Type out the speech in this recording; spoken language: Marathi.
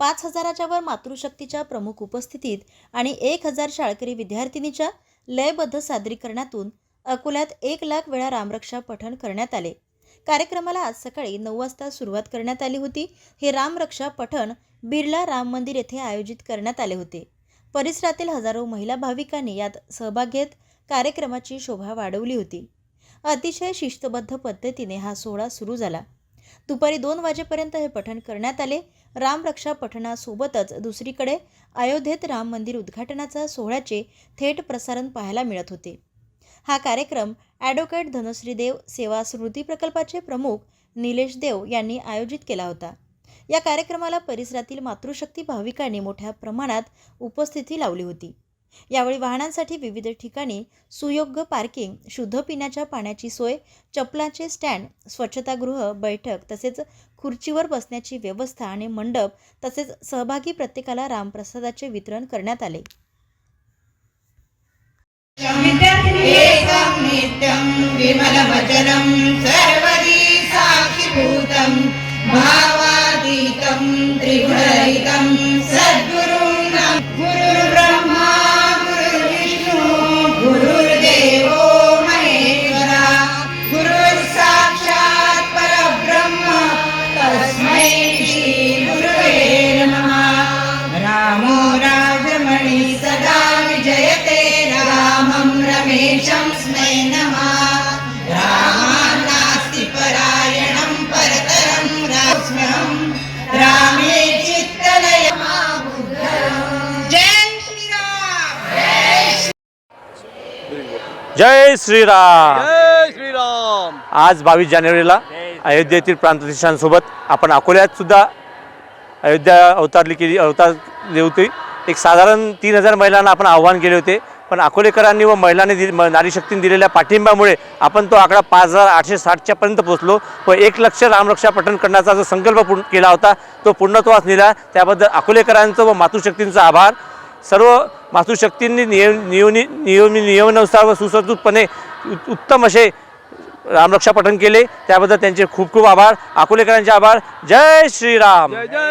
पाच हजाराच्या वर मातृशक्तीच्या प्रमुख उपस्थितीत आणि एक हजार शाळकरी विद्यार्थिनीच्या लयबद्ध सादरीकरणातून अकोल्यात एक लाख वेळा रामरक्षा पठण करण्यात आले. कार्यक्रमाला आज सकाळी नऊ वाजता सुरुवात करण्यात आली होती. हे रामरक्षा पठण बिर्ला राम मंदिर येथे आयोजित करण्यात आले होते. परिसरातील हजारो महिला भाविकांनी यात सहभाग घेत कार्यक्रमाची शोभा वाढवली होती. अतिशय शिस्तबद्ध पद्धतीने हा सोहळा सुरू झाला. दुपारी दोन वाजेपर्यंत हे पठण करण्यात आले. रामरक्षा पठणासोबतच दुसरीकडे अयोध्येत राम मंदिर उद्घाटनाचा सोहळ्याचे थेट प्रसारण पाहायला मिळत होते. हा कार्यक्रम ॲडव्होकेट धनश्री देव सेवा स्मृती प्रकल्पाचे प्रमुख निलेश देव यांनी आयोजित केला होता. या कार्यक्रमाला परिसरातील मातृशक्ती भाविकांनी मोठ्या प्रमाणात उपस्थिती लावली होती. यावेळी वाहनांसाठी विविध ठिकाणी सुयोग्य पार्किंग शुद्ध पिण्याच्या पाण्याची सोय चपलाचे स्टँड स्वच्छतागृह बैठक तसेच खुर्चीवर बसण्याची व्यवस्था आणि मंडप तसेच सहभागी प्रत्येकाला रामप्रसादाचे वितरण करण्यात आले. त्रिगुण स्मै नमः। रामान्नास्ति परायणं परतरं रास्म्यहं रामे चित्तलय जय श्रीराम। जय श्रीराम। जय श्रीराम। आज बावीस जानेवारीला अयोध्येतील प्रांतदेशांसोबत आपण अकोल्यात सुद्धा अयोध्या अवतारली केली अवतारली होती. एक साधारण तीन हजार महिलांना आपण आव्हान केले होते. पण अकोलेकरांनी व महिलांनी दि म- नारीशक्तीने दिलेल्या पाठिंब्यामुळे आपण तो आकडा पाच हजार आठशे साठच्या पर्यंत पोहोचलो व एक लक्ष रामरक्षा पठण करण्याचा जो संकल्प पूर्ण केला होता तो पूर्णत्वास नेला. त्याबद्दल अकोलेकरांचं व मातृशक्तींचा आभार. सर्व मातृशक्तींनी नियम नियमी नियमी नियमानुसार व सुसंस्कृतपणे उत्तम असे रामरक्षा पठण केले. त्याबद्दल त्यांचे खूप खूप आभार. अकोलेकरांचे आभार. जय श्रीराम. जय.